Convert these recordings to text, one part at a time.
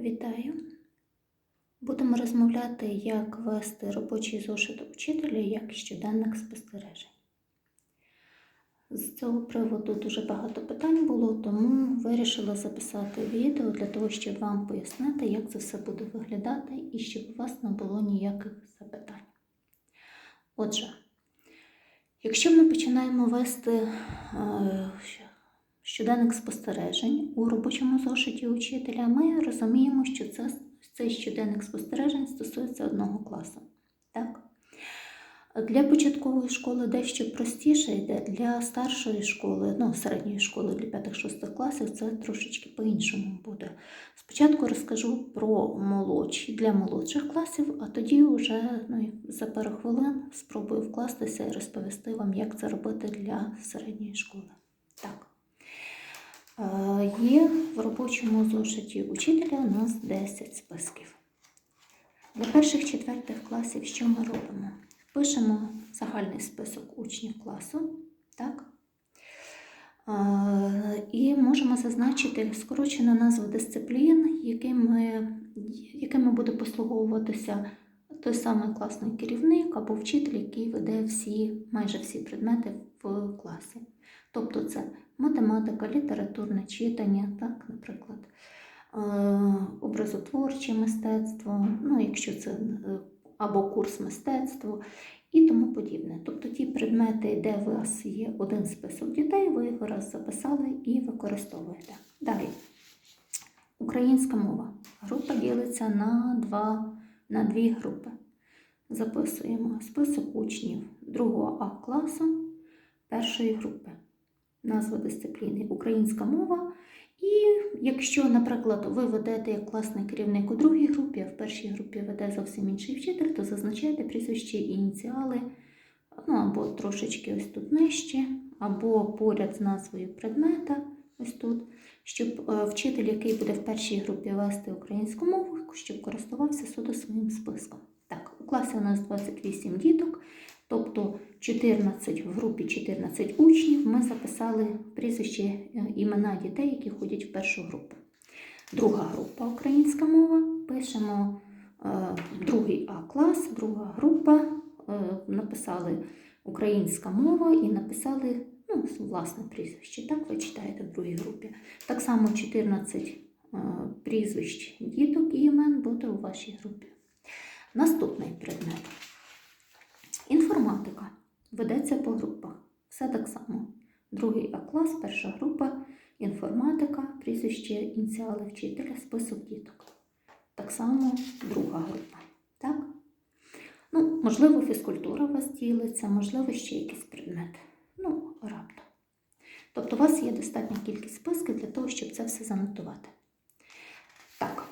Вітаю! Будемо розмовляти, як вести робочий зошит учителя як щоденник спостережень. З цього приводу дуже багато питань було, тому вирішила записати відео для того, щоб вам пояснити, як це все буде виглядати і щоб у вас не було ніяких запитань. Отже, якщо ми починаємо вести е, щоденник спостережень у робочому зошиті учителя, ми розуміємо, що це, цей щоденник спостережень стосується одного класу. Так? Для початкової школи дещо простіше йде, для старшої школи, ну, середньої школи для 5-6 класів це трошечки по-іншому буде. Спочатку розкажу про молодші для молодших класів, а тоді вже ну, за пару хвилин спробую вкластися і розповісти вам, як це робити для середньої школи. Так. Е, Є в робочому зошиті учителя у нас 10 списків. Для перших четвертих класів що ми робимо? Пишемо загальний список учнів класу, так? Е, І можемо зазначити скорочену назву дисциплін, якими, якими буде послуговуватися той самий класний керівник або вчитель, який веде всі, майже всі предмети в класі. Тобто це математика, літературне читання, так, наприклад, е, образотворче мистецтво, ну, якщо це е, або курс мистецтва і тому подібне. Тобто ті предмети, де у вас є один список дітей, ви його раз записали і використовуєте. Далі. Українська мова. Група ділиться на, два, на дві групи. Записуємо список учнів 2 А класу першої групи назва дисципліни українська мова. І якщо, наприклад, ви ведете як класний керівник у другій групі, а в першій групі веде зовсім інший вчитель, то зазначайте прізвище ініціали, ну або трошечки ось тут нижче, або поряд з назвою предмета, ось тут, щоб е, вчитель, який буде в першій групі вести українську мову, щоб користувався суто своїм списком. Так, у класі у нас 28 діток. Тобто 14 в групі 14 учнів ми записали прізвище е, імена дітей, які ходять в першу групу. Друга група українська мова. Пишемо е, другий А клас, друга група. Написали українська мова і написали ну, власне прізвище. Так, ви читаєте в другій групі. Так само 14 е, прізвищ діток і імен буде у вашій групі. Наступний предмет. Інформатика ведеться по групах. Все так само. Другий А-клас, перша група, інформатика, прізвище, ініціали вчителя, список діток. Так само друга група. Так? Ну, Можливо, фізкультура у вас ділиться, можливо, ще якийсь предмет. Ну, раптом. Тобто, у вас є достатня кількість списків для того, щоб це все занотувати. Так,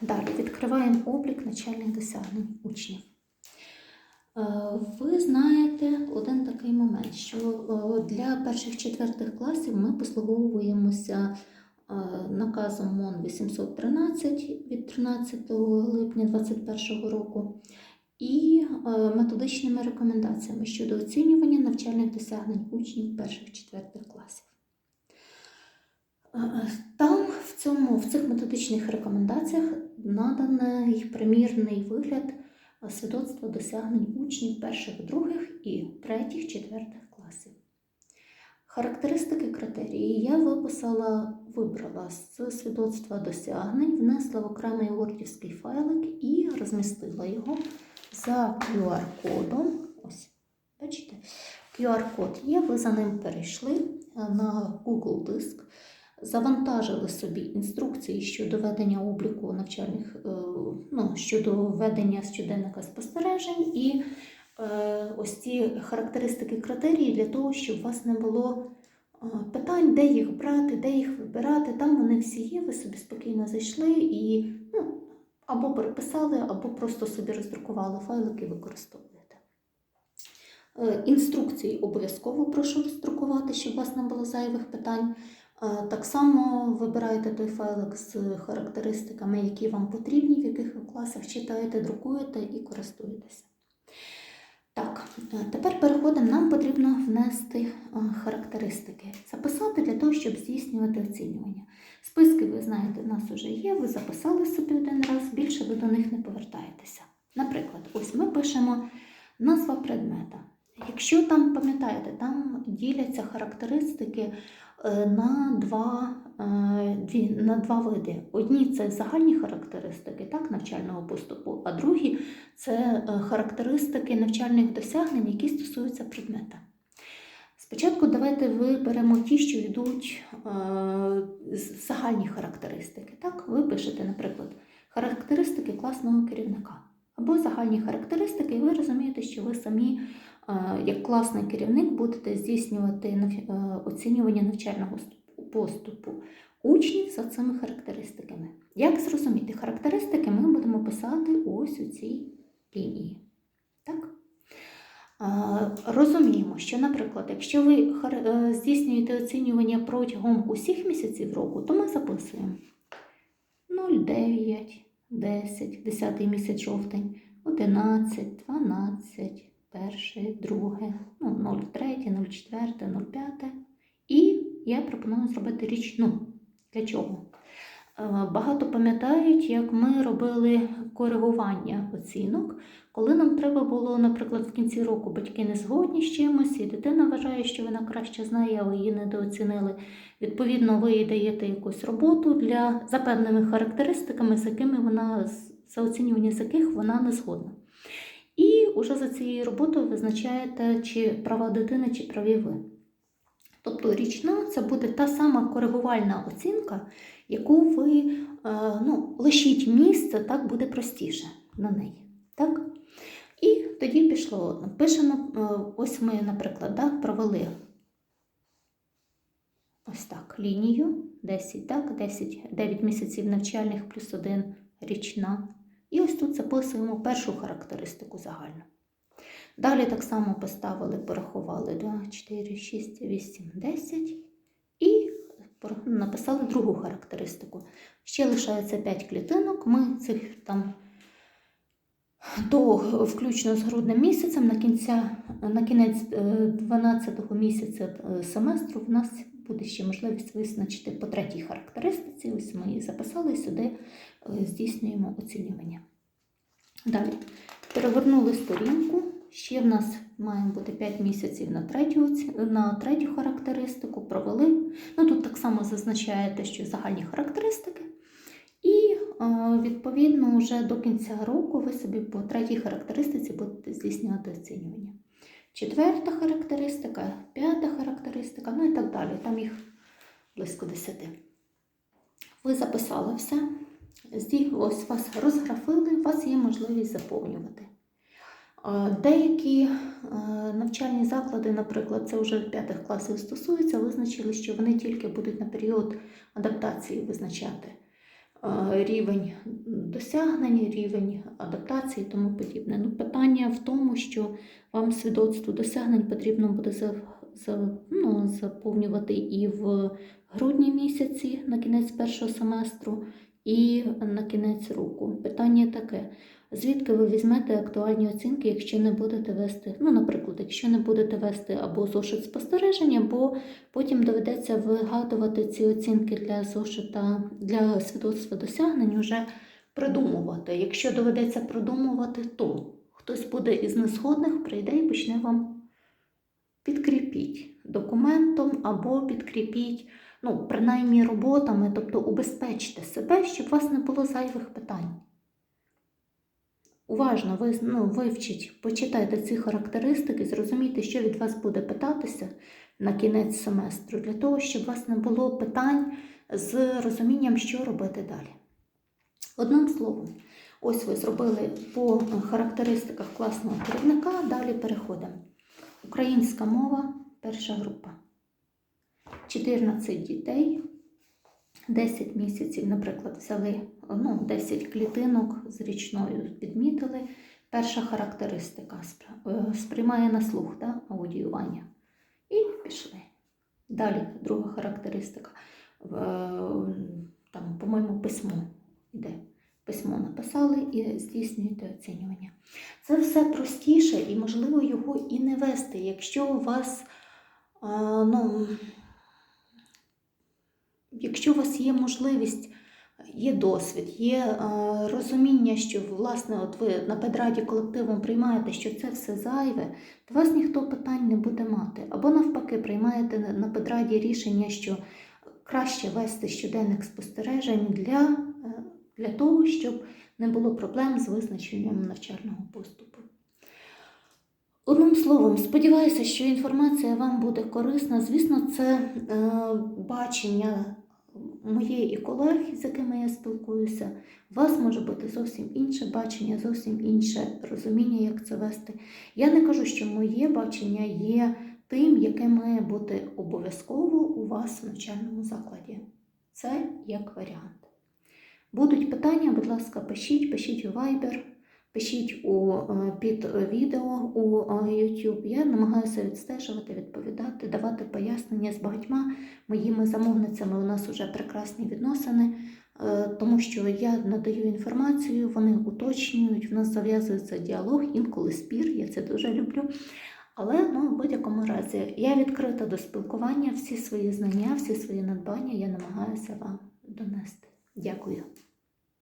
далі відкриваємо облік начальних досягнень учнів. Ви знаєте один такий момент, що для перших четвертих класів ми послуговуємося наказом МОН 813 від 13 липня 2021 року і методичними рекомендаціями щодо оцінювання навчальних досягнень учнів перших четвертих класів. Там в, цьому, в цих методичних рекомендаціях наданий примірний вигляд свідоцтво досягнень учнів перших, других і третіх, четвертих класів. Характеристики критерії я виписала, вибрала з свідоцтва досягнень, внесла в окремий вордівський файлик і розмістила його за QR-кодом. Ось, бачите, QR-код є, ви за ним перейшли на Google диск завантажили собі інструкції щодо ведення обліку навчальних, е, ну, щодо ведення щоденника спостережень і е, ось ці характеристики критерії для того, щоб у вас не було е, питань, де їх брати, де їх вибирати. Там вони всі є, ви собі спокійно зайшли і або переписали, або просто собі роздрукували файлики і використовуєте. Інструкції обов'язково прошу роздрукувати, щоб у вас не було зайвих питань. Так само вибираєте той файлик з характеристиками, які вам потрібні, в яких ви класах читаєте, друкуєте і користуєтеся. Так, е, тепер переходимо. Нам потрібно внести е, характеристики, записати для того, щоб здійснювати оцінювання. Списки, ви знаєте, в нас вже є, ви записали собі один раз, більше ви до них не повертаєтеся. Наприклад, ось ми пишемо назва предмета. Якщо там, пам'ятаєте, там діляться характеристики е, на два, на два види. Одні це загальні характеристики так, навчального поступу, а другі це е, характеристики навчальних досягнень, які стосуються предмета. Спочатку давайте виберемо ті, що йдуть е, загальні характеристики. Так? Ви пишете, наприклад, характеристики класного керівника або загальні характеристики, і ви розумієте, що ви самі, е, як класний керівник, будете здійснювати е, оцінювання навчального ступ- поступу учнів за цими характеристиками. Як зрозуміти характеристики, ми будемо писати ось у цій лінії. Так? Розуміємо, що, наприклад, якщо ви е, здійснюєте оцінювання протягом усіх місяців року, то ми записуємо 0,9, 10, 10 місяць жовтень, 11, 12, 1, 2, ну, 0,3, 0,4, 0,5. І я пропоную зробити річну. Для чого? Е, Багато пам'ятають, як ми робили коригування оцінок, коли нам треба було, наприклад, в кінці року батьки не згодні з чимось, і дитина вважає, що вона краще знає, але її недооцінили. Відповідно, ви даєте якусь роботу для за певними характеристиками, з якими вона за оцінювання з яких вона не згодна. І уже за цією роботою визначаєте, чи права дитини, чи праві ви. Тобто річна це буде та сама коригувальна оцінка, яку ви е, ну, лишіть місце, так буде простіше на неї. Так? І тоді пішло. Пишемо, е, ось ми, наприклад, да, провели ось так лінію 10, так, 10, 9 місяців навчальних плюс 1 річна. І ось тут записуємо першу характеристику загальну. Далі так само поставили, порахували 2, 4, 6, 8, 10 і написали другу характеристику. Ще лишається 5 клітинок. Ми цих там до включно з грудним місяцем, на, кінця, на кінець 12 місяця е, семестру, в нас буде ще можливість визначити по третій характеристиці. Ось ми її записали і сюди е, здійснюємо оцінювання. Далі перевернули сторінку. Ще в нас має бути 5 місяців на третю, на третю характеристику. Провели. Ну тут так само зазначаєте, що загальні характеристики. І е, відповідно вже до кінця року ви собі по третій характеристиці будете здійснювати оцінювання. Четверта характеристика, п'ята характеристика, ну і так далі. Там їх близько 10. Ви записали все. Ось вас розграфили, у вас є можливість заповнювати. Деякі е, навчальні заклади, наприклад, це вже п'ятих класів стосується, визначили, що вони тільки будуть на період адаптації визначати рівень досягнень, рівень адаптації і тому подібне. Ну, питання в тому, що вам свідоцтво досягнень потрібно буде ну, заповнювати і в грудні місяці на кінець першого семестру, і на кінець року. Питання таке. Звідки ви візьмете актуальні оцінки, якщо не будете вести, ну, наприклад, якщо не будете вести або зошит спостереження, або потім доведеться вигадувати ці оцінки для зошита, для свідоцтва досягнень, вже придумувати. Якщо доведеться придумувати, то хтось буде із незгодних, прийде і почне вам підкріпіть документом або підкріпіть, ну, принаймні роботами, тобто убезпечте себе, щоб у вас не було зайвих питань. Уважно ви, ну, вивчіть, почитайте ці характеристики, зрозумійте, що від вас буде питатися на кінець семестру, для того, щоб у вас не було питань з розумінням, що робити далі. Одним словом, ось ви зробили по характеристиках класного керівника, далі переходимо. Українська мова, перша група. 14 дітей, 10 місяців, наприклад, взяли ну, 10 клітинок з річною відмітили. Перша характеристика е, сприймає на слух да, аудіювання. І пішли. Далі друга характеристика. Е, Там, по-моєму, письмо йде. письмо написали і здійснюєте оцінювання. Це все простіше і, можливо, його і не вести, якщо у вас, ну, якщо у вас є можливість, є досвід, є е, розуміння, що власне, от ви на педраді колективом приймаєте, що це все зайве, то вас ніхто питань не буде мати. Або навпаки, приймаєте на- педраді рішення, що краще вести щоденник спостережень для, е, для того, щоб не було проблем з визначенням навчального поступу. Одним словом, сподіваюся, що інформація вам буде корисна. Звісно, це е, бачення моєї колег, з якими я спілкуюся. У вас може бути зовсім інше бачення, зовсім інше розуміння, як це вести. Я не кажу, що моє бачення є тим, яке має бути обов'язково у вас в навчальному закладі. Це як варіант. Будуть питання, будь ласка, пишіть, пишіть у Viber, пишіть у, е, під е, відео у е, YouTube. Я намагаюся відстежувати, відповідати, давати пояснення з багатьма моїми замовницями. У нас вже прекрасні відносини, тому що я надаю інформацію, вони уточнюють, в нас зав'язується діалог, інколи спір, я це дуже люблю. Але ну, в будь-якому разі я відкрита до спілкування, всі свої знання, всі свої надбання я намагаюся вам донести. Дякую.